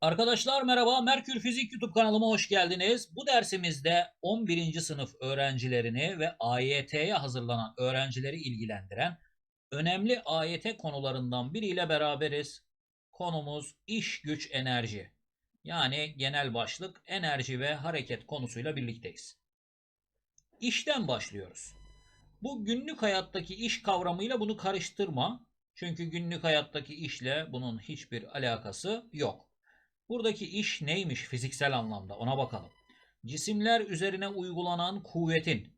Arkadaşlar merhaba, Merkür Fizik YouTube kanalıma hoş geldiniz. Bu dersimizde 11. sınıf öğrencilerini ve AYT'ye hazırlanan öğrencileri ilgilendiren önemli AYT konularından biriyle beraberiz. Konumuz iş güç enerji. Yani genel başlık enerji ve hareket konusuyla birlikteyiz. İşten başlıyoruz. Bu günlük hayattaki iş kavramıyla bunu karıştırma. Çünkü günlük hayattaki işle bunun hiçbir alakası yok. Buradaki iş neymiş fiziksel anlamda ona bakalım. Cisimler üzerine uygulanan kuvvetin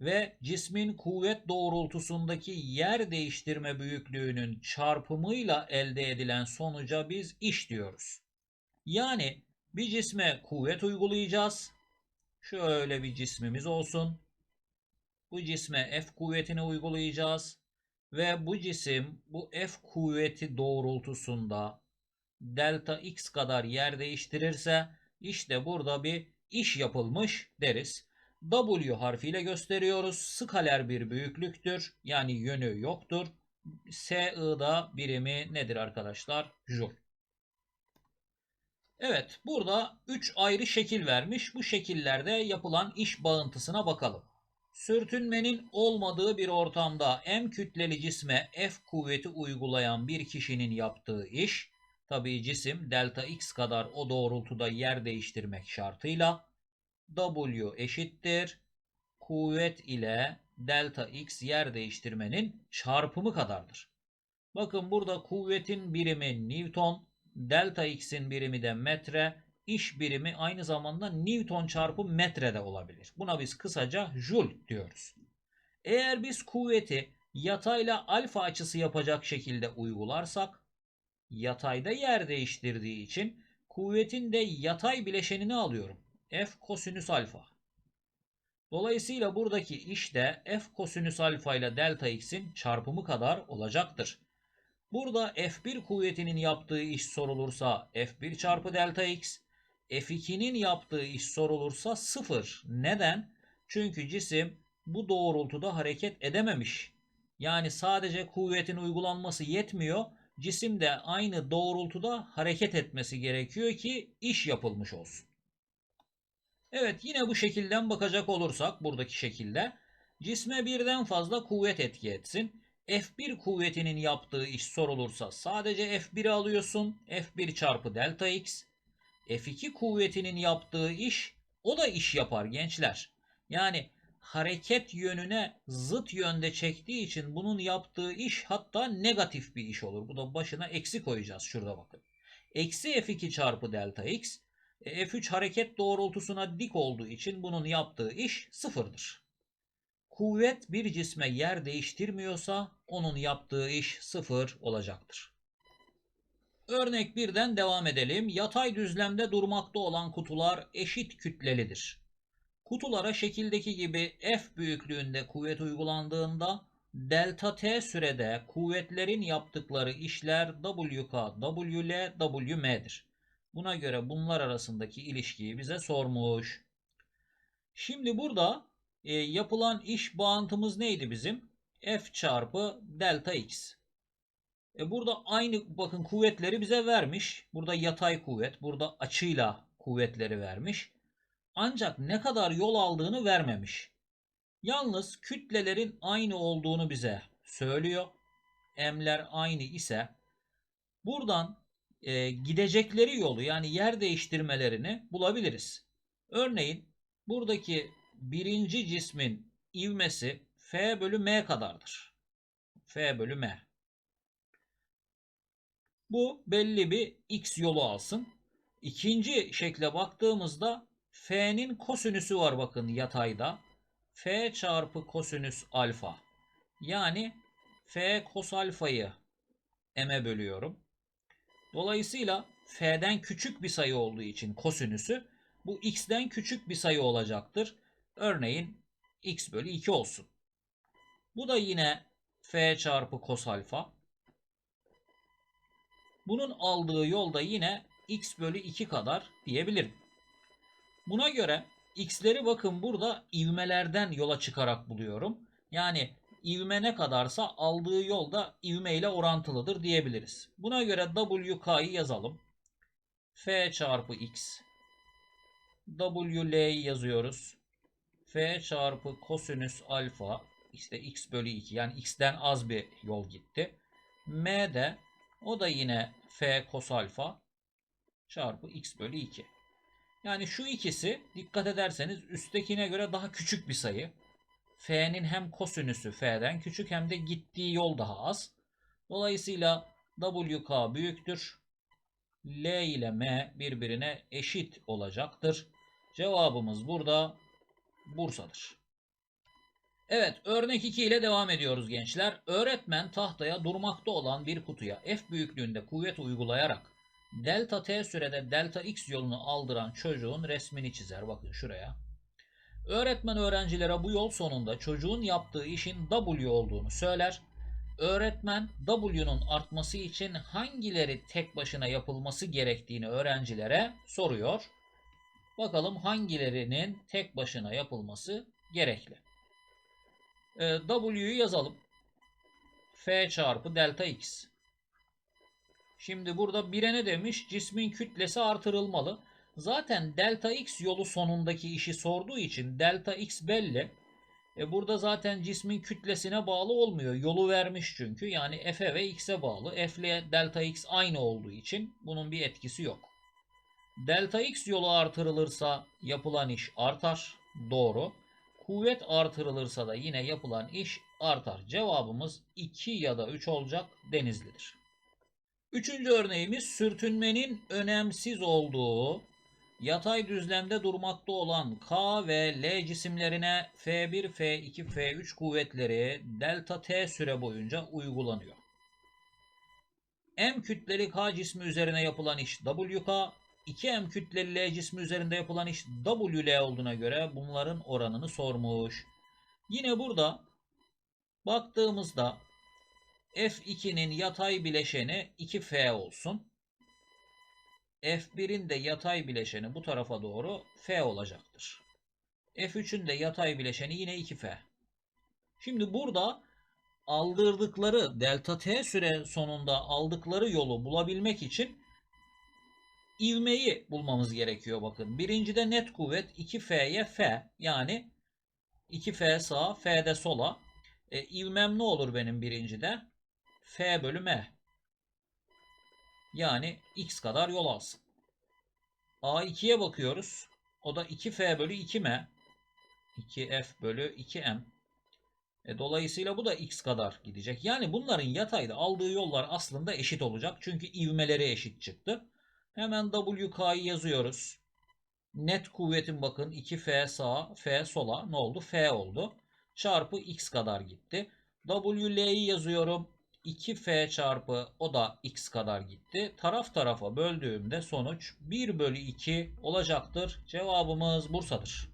ve cismin kuvvet doğrultusundaki yer değiştirme büyüklüğünün çarpımıyla elde edilen sonuca biz iş diyoruz. Yani bir cisme kuvvet uygulayacağız. Şöyle bir cismimiz olsun. Bu cisme F kuvvetini uygulayacağız ve bu cisim bu F kuvveti doğrultusunda delta x kadar yer değiştirirse işte burada bir iş yapılmış deriz. W harfiyle gösteriyoruz. Skaler bir büyüklüktür. Yani yönü yoktur. SI'da birimi nedir arkadaşlar? Joule. Evet burada 3 ayrı şekil vermiş. Bu şekillerde yapılan iş bağıntısına bakalım. Sürtünmenin olmadığı bir ortamda M kütleli cisme F kuvveti uygulayan bir kişinin yaptığı iş Tabii cisim delta x kadar o doğrultuda yer değiştirmek şartıyla W eşittir kuvvet ile delta x yer değiştirmenin çarpımı kadardır. Bakın burada kuvvetin birimi Newton, delta x'in birimi de metre, iş birimi aynı zamanda Newton çarpı metrede olabilir. Buna biz kısaca Joule diyoruz. Eğer biz kuvveti yatayla alfa açısı yapacak şekilde uygularsak yatayda yer değiştirdiği için kuvvetin de yatay bileşenini alıyorum. F kosinüs alfa. Dolayısıyla buradaki iş de F kosinüs alfa ile delta x'in çarpımı kadar olacaktır. Burada F1 kuvvetinin yaptığı iş sorulursa F1 çarpı delta x, F2'nin yaptığı iş sorulursa 0. Neden? Çünkü cisim bu doğrultuda hareket edememiş. Yani sadece kuvvetin uygulanması yetmiyor cisim de aynı doğrultuda hareket etmesi gerekiyor ki iş yapılmış olsun. Evet yine bu şekilden bakacak olursak buradaki şekilde cisme birden fazla kuvvet etki etsin. F1 kuvvetinin yaptığı iş sorulursa sadece F1'i alıyorsun. F1 çarpı delta x. F2 kuvvetinin yaptığı iş o da iş yapar gençler. Yani hareket yönüne zıt yönde çektiği için bunun yaptığı iş hatta negatif bir iş olur. Bu da başına eksi koyacağız şurada bakın. Eksi F2 çarpı delta x. E, F3 hareket doğrultusuna dik olduğu için bunun yaptığı iş sıfırdır. Kuvvet bir cisme yer değiştirmiyorsa onun yaptığı iş sıfır olacaktır. Örnek birden devam edelim. Yatay düzlemde durmakta olan kutular eşit kütlelidir. Kutulara şekildeki gibi F büyüklüğünde kuvvet uygulandığında delta T sürede kuvvetlerin yaptıkları işler WK, WL, WM'dir. Buna göre bunlar arasındaki ilişkiyi bize sormuş. Şimdi burada e, yapılan iş bağıntımız neydi bizim? F çarpı delta X. E burada aynı bakın kuvvetleri bize vermiş. Burada yatay kuvvet, burada açıyla kuvvetleri vermiş. Ancak ne kadar yol aldığını vermemiş. Yalnız kütlelerin aynı olduğunu bize söylüyor. M'ler aynı ise buradan e, gidecekleri yolu yani yer değiştirmelerini bulabiliriz. Örneğin buradaki birinci cismin ivmesi F bölü M kadardır. F bölü M. Bu belli bir X yolu alsın. İkinci şekle baktığımızda F'nin kosinüsü var bakın yatayda. F çarpı kosinüs alfa. Yani F kos alfayı M'e bölüyorum. Dolayısıyla F'den küçük bir sayı olduğu için kosinüsü bu X'den küçük bir sayı olacaktır. Örneğin X bölü 2 olsun. Bu da yine F çarpı kos alfa. Bunun aldığı yolda yine X bölü 2 kadar diyebilirim. Buna göre x'leri bakın burada ivmelerden yola çıkarak buluyorum. Yani ivme ne kadarsa aldığı yol da ivme ile orantılıdır diyebiliriz. Buna göre WK'yı yazalım. F çarpı X. WL yazıyoruz. F çarpı kosinüs alfa işte X bölü 2 yani X'ten az bir yol gitti. M de o da yine F kos alfa çarpı X bölü 2. Yani şu ikisi dikkat ederseniz üsttekine göre daha küçük bir sayı. F'nin hem kosinüsü F'den küçük hem de gittiği yol daha az. Dolayısıyla WK büyüktür. L ile M birbirine eşit olacaktır. Cevabımız burada Bursa'dır. Evet, örnek 2 ile devam ediyoruz gençler. Öğretmen tahtaya durmakta olan bir kutuya F büyüklüğünde kuvvet uygulayarak delta t sürede delta x yolunu aldıran çocuğun resmini çizer. Bakın şuraya. Öğretmen öğrencilere bu yol sonunda çocuğun yaptığı işin W olduğunu söyler. Öğretmen W'nun artması için hangileri tek başına yapılması gerektiğini öğrencilere soruyor. Bakalım hangilerinin tek başına yapılması gerekli. Ee, W'yu yazalım. F çarpı delta x. Şimdi burada 1'e ne demiş? Cismin kütlesi artırılmalı. Zaten delta x yolu sonundaki işi sorduğu için delta x belli. E burada zaten cismin kütlesine bağlı olmuyor. Yolu vermiş çünkü. Yani f'e ve x'e bağlı. F ile delta x aynı olduğu için bunun bir etkisi yok. Delta x yolu artırılırsa yapılan iş artar. Doğru. Kuvvet artırılırsa da yine yapılan iş artar. Cevabımız 2 ya da 3 olacak Denizli'dir. Üçüncü örneğimiz sürtünmenin önemsiz olduğu yatay düzlemde durmakta olan K ve L cisimlerine F1, F2, F3 kuvvetleri delta T süre boyunca uygulanıyor. M kütleli K cismi üzerine yapılan iş WK, 2M kütleli L cismi üzerinde yapılan iş WL olduğuna göre bunların oranını sormuş. Yine burada baktığımızda F2'nin yatay bileşeni 2F olsun. F1'in de yatay bileşeni bu tarafa doğru F olacaktır. F3'ün de yatay bileşeni yine 2F. Şimdi burada aldırdıkları delta t süre sonunda aldıkları yolu bulabilmek için ivmeyi bulmamız gerekiyor bakın. Birincide net kuvvet 2F'ye F yani 2F sağa F de sola. E, ivmem ne olur benim birincide? F bölü M. Yani X kadar yol alsın. A2'ye bakıyoruz. O da 2F bölü 2M. 2F bölü 2M. E, dolayısıyla bu da X kadar gidecek. Yani bunların yatayda aldığı yollar aslında eşit olacak. Çünkü ivmeleri eşit çıktı. Hemen WK'yı yazıyoruz. Net kuvvetin bakın 2F sağa, F sola ne oldu? F oldu. Çarpı X kadar gitti. WL'yi yazıyorum. 2F çarpı o da X kadar gitti. Taraf tarafa böldüğümde sonuç 1 bölü 2 olacaktır. Cevabımız Bursa'dır.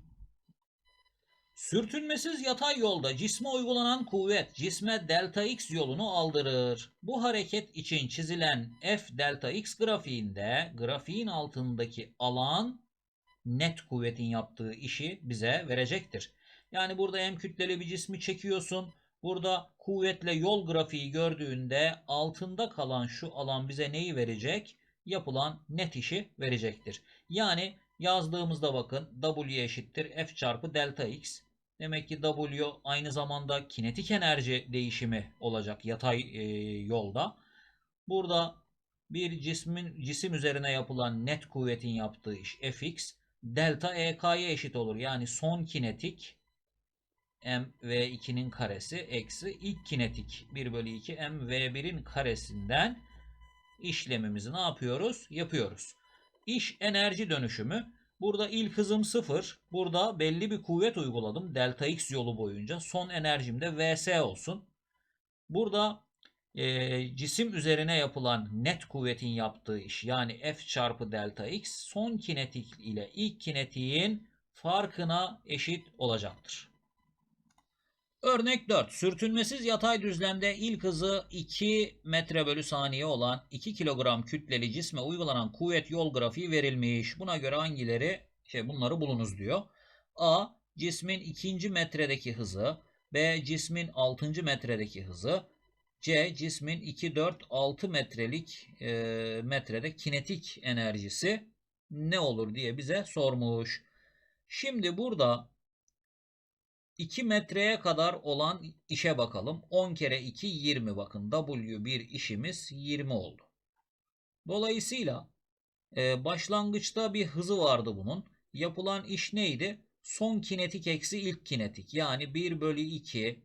Sürtünmesiz yatay yolda cisme uygulanan kuvvet cisme delta x yolunu aldırır. Bu hareket için çizilen f delta x grafiğinde grafiğin altındaki alan net kuvvetin yaptığı işi bize verecektir. Yani burada m kütleli bir cismi çekiyorsun. Burada kuvvetle yol grafiği gördüğünde altında kalan şu alan bize neyi verecek? Yapılan net işi verecektir. Yani yazdığımızda bakın W eşittir F çarpı delta X. Demek ki W aynı zamanda kinetik enerji değişimi olacak yatay e, yolda. Burada bir cismin cisim üzerine yapılan net kuvvetin yaptığı iş Fx delta EK'ya eşit olur. Yani son kinetik m v2'nin karesi eksi ilk kinetik 1 bölü 2 m v1'in karesinden işlemimizi ne yapıyoruz? Yapıyoruz. İş enerji dönüşümü. Burada ilk hızım 0. Burada belli bir kuvvet uyguladım. Delta x yolu boyunca. Son enerjim de vs olsun. Burada e, cisim üzerine yapılan net kuvvetin yaptığı iş yani f çarpı delta x son kinetik ile ilk kinetiğin farkına eşit olacaktır. Örnek 4. Sürtünmesiz yatay düzlemde ilk hızı 2 metre bölü saniye olan 2 kilogram kütleli cisme uygulanan kuvvet yol grafiği verilmiş. Buna göre hangileri şey bunları bulunuz diyor. A. Cismin ikinci metredeki hızı. B. Cismin 6. metredeki hızı. C cismin 2, 4, 6 metrelik e, metrede kinetik enerjisi ne olur diye bize sormuş. Şimdi burada 2 metreye kadar olan işe bakalım. 10 kere 2 20 bakın. W1 işimiz 20 oldu. Dolayısıyla e, başlangıçta bir hızı vardı bunun. Yapılan iş neydi? Son kinetik eksi ilk kinetik. Yani 1 bölü 2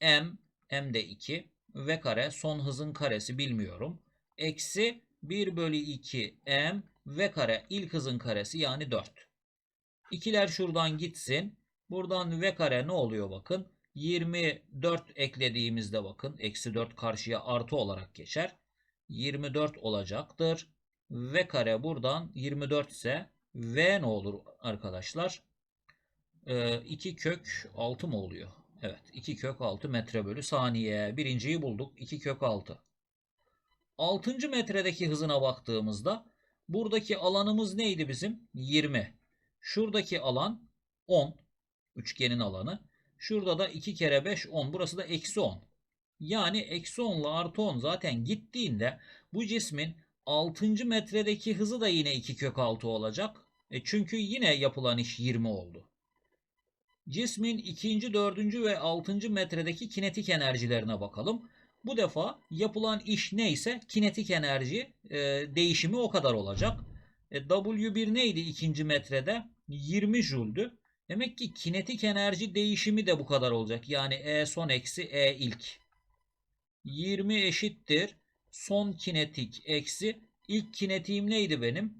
m, m de 2 v kare son hızın karesi bilmiyorum. Eksi 1 bölü 2 m v kare ilk hızın karesi yani 4. İkiler şuradan gitsin. Buradan v kare ne oluyor bakın. 24 eklediğimizde bakın. Eksi 4 karşıya artı olarak geçer. 24 olacaktır. V kare buradan 24 ise V ne olur arkadaşlar? Ee, 2 kök 6 mı oluyor? Evet 2 kök 6 metre bölü saniye. Birinciyi bulduk. 2 kök 6. 6. metredeki hızına baktığımızda buradaki alanımız neydi bizim? 20. Şuradaki alan 10. Üçgenin alanı. Şurada da 2 kere 5 10. Burası da eksi 10. Yani eksi 10 ile artı 10 zaten gittiğinde bu cismin 6. metredeki hızı da yine 2 kök 6 olacak. E çünkü yine yapılan iş 20 oldu. Cismin 2. 4. ve 6. metredeki kinetik enerjilerine bakalım. Bu defa yapılan iş neyse kinetik enerji e, değişimi o kadar olacak. E, W1 neydi 2. metrede? 20 jüldü. Demek ki kinetik enerji değişimi de bu kadar olacak. Yani E son eksi E ilk. 20 eşittir. Son kinetik eksi ilk kinetiğim neydi benim?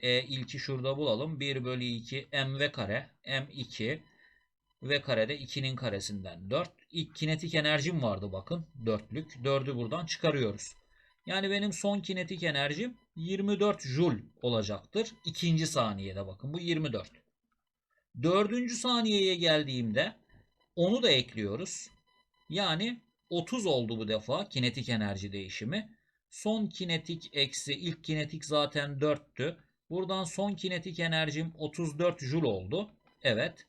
E ilki şurada bulalım. 1 bölü 2 mv kare m2 v karede 2'nin karesinden 4. İlk kinetik enerjim vardı bakın. Dörtlük. 4'ü buradan çıkarıyoruz. Yani benim son kinetik enerjim 24 joule olacaktır. İkinci saniyede bakın bu 24. Dördüncü saniyeye geldiğimde onu da ekliyoruz. Yani 30 oldu bu defa kinetik enerji değişimi. Son kinetik eksi ilk kinetik zaten 4'tü. Buradan son kinetik enerjim 34 joule oldu. Evet.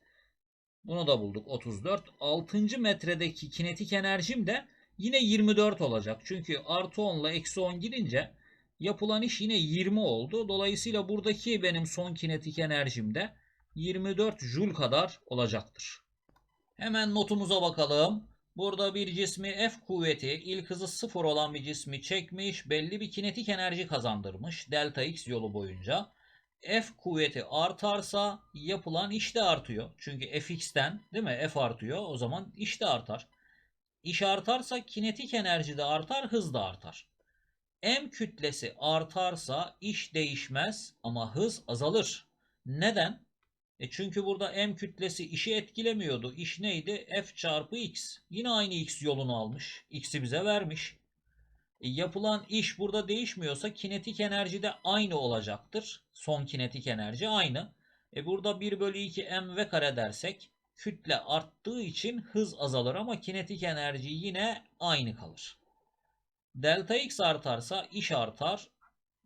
Bunu da bulduk 34. 6. metredeki kinetik enerjim de yine 24 olacak. Çünkü artı 10 ile eksi 10 gidince yapılan iş yine 20 oldu. Dolayısıyla buradaki benim son kinetik enerjim de 24 joule kadar olacaktır. Hemen notumuza bakalım. Burada bir cismi F kuvveti ilk hızı 0 olan bir cismi çekmiş, belli bir kinetik enerji kazandırmış delta x yolu boyunca. F kuvveti artarsa yapılan iş de artıyor. Çünkü fx'ten değil mi? F artıyor. O zaman iş de artar. İş artarsa kinetik enerji de artar, hız da artar. M kütlesi artarsa iş değişmez ama hız azalır. Neden? E çünkü burada M kütlesi işi etkilemiyordu. İş neydi? F çarpı X. Yine aynı X yolunu almış. X'i bize vermiş. E yapılan iş burada değişmiyorsa kinetik enerji de aynı olacaktır. Son kinetik enerji aynı. E burada 1 bölü 2 mv kare dersek kütle arttığı için hız azalır ama kinetik enerji yine aynı kalır. Delta x artarsa iş artar.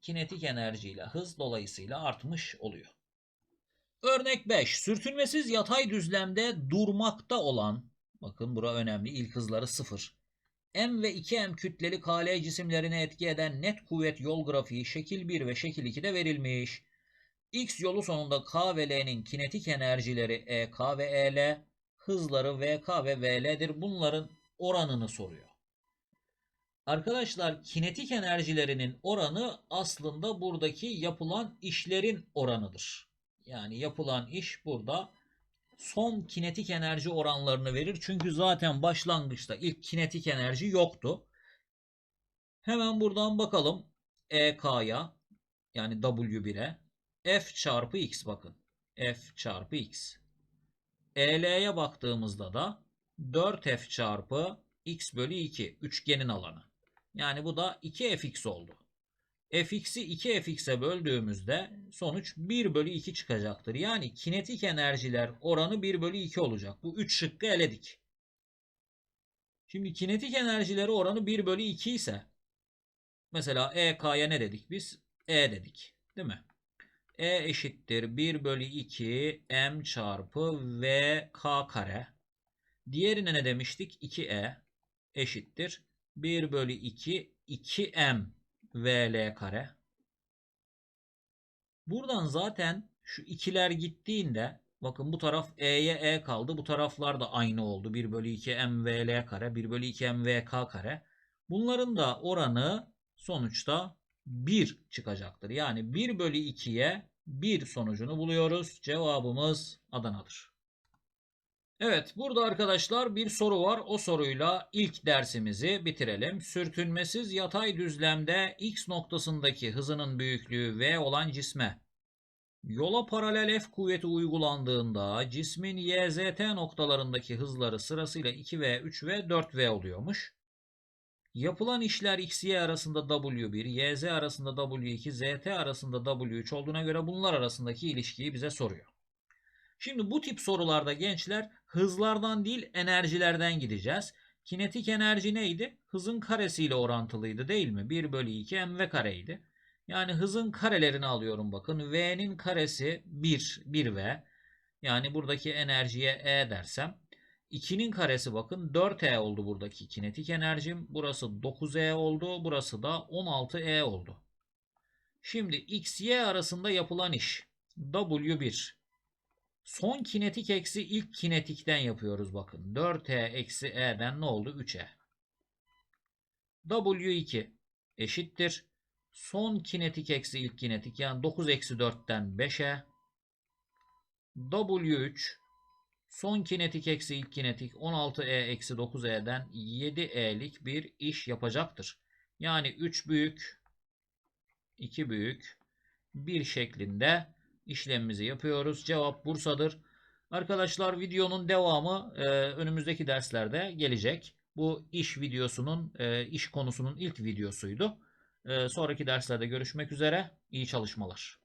Kinetik enerjiyle hız dolayısıyla artmış oluyor. Örnek 5. Sürtünmesiz yatay düzlemde durmakta olan, bakın bura önemli, ilk hızları 0. M ve 2M kütleli KL cisimlerine etki eden net kuvvet yol grafiği şekil 1 ve şekil 2'de verilmiş. X yolu sonunda K ve L'nin kinetik enerjileri EK ve EL, hızları VK ve VL'dir. Bunların oranını soruyor. Arkadaşlar kinetik enerjilerinin oranı aslında buradaki yapılan işlerin oranıdır. Yani yapılan iş burada son kinetik enerji oranlarını verir. Çünkü zaten başlangıçta ilk kinetik enerji yoktu. Hemen buradan bakalım EK'ya yani W1'e F çarpı X bakın. F çarpı X. EL'ye baktığımızda da 4F çarpı X bölü 2 üçgenin alanı. Yani bu da 2Fx oldu fx'i 2fx'e böldüğümüzde sonuç 1 bölü 2 çıkacaktır. Yani kinetik enerjiler oranı 1 bölü 2 olacak. Bu 3 şıkkı eledik. Şimdi kinetik enerjileri oranı 1 bölü 2 ise mesela EK'ya ne dedik biz? E dedik. Değil mi? E eşittir 1 bölü 2 M çarpı V K kare. Diğerine ne demiştik? 2E eşittir 1 bölü 2 2m vl kare. Buradan zaten şu ikiler gittiğinde bakın bu taraf e'ye e kaldı. Bu taraflar da aynı oldu. 1 bölü 2 mvl kare 1 bölü 2 mvk kare. Bunların da oranı sonuçta 1 çıkacaktır. Yani 1 bölü 2'ye 1 sonucunu buluyoruz. Cevabımız Adana'dır. Evet burada arkadaşlar bir soru var. O soruyla ilk dersimizi bitirelim. Sürtünmesiz yatay düzlemde x noktasındaki hızının büyüklüğü v olan cisme yola paralel f kuvveti uygulandığında cismin y, z, t noktalarındaki hızları sırasıyla 2v, 3v, 4v oluyormuş. Yapılan işler x, y arasında w1, y, z arasında w2, z, t arasında w3 olduğuna göre bunlar arasındaki ilişkiyi bize soruyor. Şimdi bu tip sorularda gençler hızlardan değil enerjilerden gideceğiz. Kinetik enerji neydi? Hızın karesiyle orantılıydı değil mi? 1 bölü 2 mv kareydi. Yani hızın karelerini alıyorum bakın. V'nin karesi 1, 1V. Yani buradaki enerjiye E dersem. 2'nin karesi bakın 4E oldu buradaki kinetik enerjim. Burası 9E oldu. Burası da 16E oldu. Şimdi X, Y arasında yapılan iş. W1. Son kinetik eksi ilk kinetikten yapıyoruz bakın. 4E eksi E'den ne oldu? 3E. W2 eşittir. Son kinetik eksi ilk kinetik yani 9 eksi 4'ten 5'e. W3 son kinetik eksi ilk kinetik 16E eksi 9E'den 7E'lik bir iş yapacaktır. Yani 3 büyük 2 büyük 1 şeklinde işlemimizi yapıyoruz. Cevap Bursa'dır. Arkadaşlar videonun devamı e, önümüzdeki derslerde gelecek. Bu iş videosunun, e, iş konusunun ilk videosuydu. E, sonraki derslerde görüşmek üzere. İyi çalışmalar.